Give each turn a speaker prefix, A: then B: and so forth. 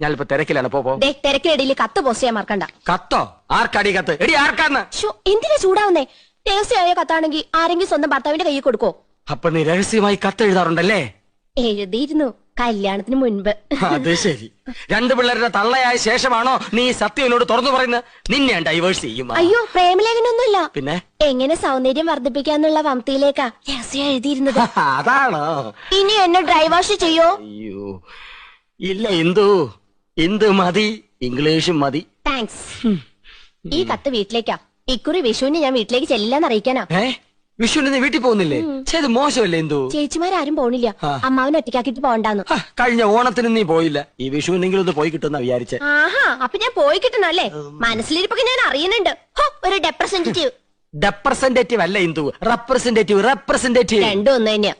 A: ഞാനിപ്പോ തിരക്കിലാണ് പോ
B: തിരക്കിനിടയിൽ കത്ത് പോസ്റ്റ് ചെയ്യാൻ മറക്കണ്ട.
A: കത്തോ? ആർക്കടി കത്ത്? എടി ആർക്കാന്ന്?
B: എന്തിനാ ചൂടാവുന്നേ? രഹസ്യമായ കത്താണെങ്കിൽ ആരെങ്കിലും സ്വന്തം ഭർത്താവിന്റെ കൈ കൊടുക്കോ
A: അപ്പൊ നീ രഹസ്യമായി കത്ത് എഴുതാറുണ്ടല്ലേ?
B: എഴുതിയിരുന്നു കല്യാണത്തിന് മുൻപ്.
A: അത് ശരി. രണ്ടു പിള്ളേരുടെ തള്ളയായ ശേഷമാണോ നീ സത്യനോട് തുറന്നു പറയുന്നത്? നിന്നെ ഡൈവേഴ്സ് ചെയ്യും.
B: അയ്യോ പ്രേമലേഖനൊന്നുമില്ല.
A: പിന്നെ?
B: എങ്ങനെ സൗന്ദര്യം വർദ്ധിപ്പിക്കാന്നുള്ള വംതിയിലേക്കാ രഹസ്യം എഴുതിയിരുന്നത്.
A: അതാണോ?
B: ഇനി എന്നെ ഡ്രൈവാഷ് ചെയ്യോ?
A: അയ്യോ. ഇല്ല ഇന്ദു ഇന്ദു മതി? ഇംഗ്ലീഷും മതി.
B: താങ്ക്സ് ഈ കത്ത് വീട്ടിലേക്കാ. ഇക്കുറി വിഷുവിന് ഞാൻ വീട്ടിലേക്ക് ചെല്ലാന്ന് അറിയിക്കാനാ.
A: ഏ? വിഷുവിന് നീ വീട്ടിൽ പോകുന്നില്ലേ? ചെയ്ത് മോശമല്ലേ എന്തോ?
B: ചേച്ചിമാരും പോണില്ല.
A: അമ്മാവിനെ
B: അമ്മാവനെ ഒറ്റയ്ക്കാക്കിട്ട് പോണ്ടാന്ന്
A: ഹ, കഴിഞ്ഞ ഓണത്തിന് നീ പോയില്ല. ഈ വിഷുവിനെങ്കിലും ഒന്ന് പോയി കിട്ടുന്ന വിചാരിച്ചേ.
B: ആഹാ അപ്പൊ ഞാൻ പോയി കിട്ടുന്നല്ലേ മനസ്സിലിരിപ്പൊക്കെ ഞാൻ അറിയുന്നുണ്ട്. ഹോ, ഒരു റെപ്രസെന്റേറ്റീവ്
A: റെപ്രസെന്റേറ്റീവ് അല്ല ഇന്ദു? റെപ്രസെന്റേറ്റീവ് റെപ്രസെന്റേറ്റീവ്
B: രണ്ടും ഒന്ന് തന്നെയാ.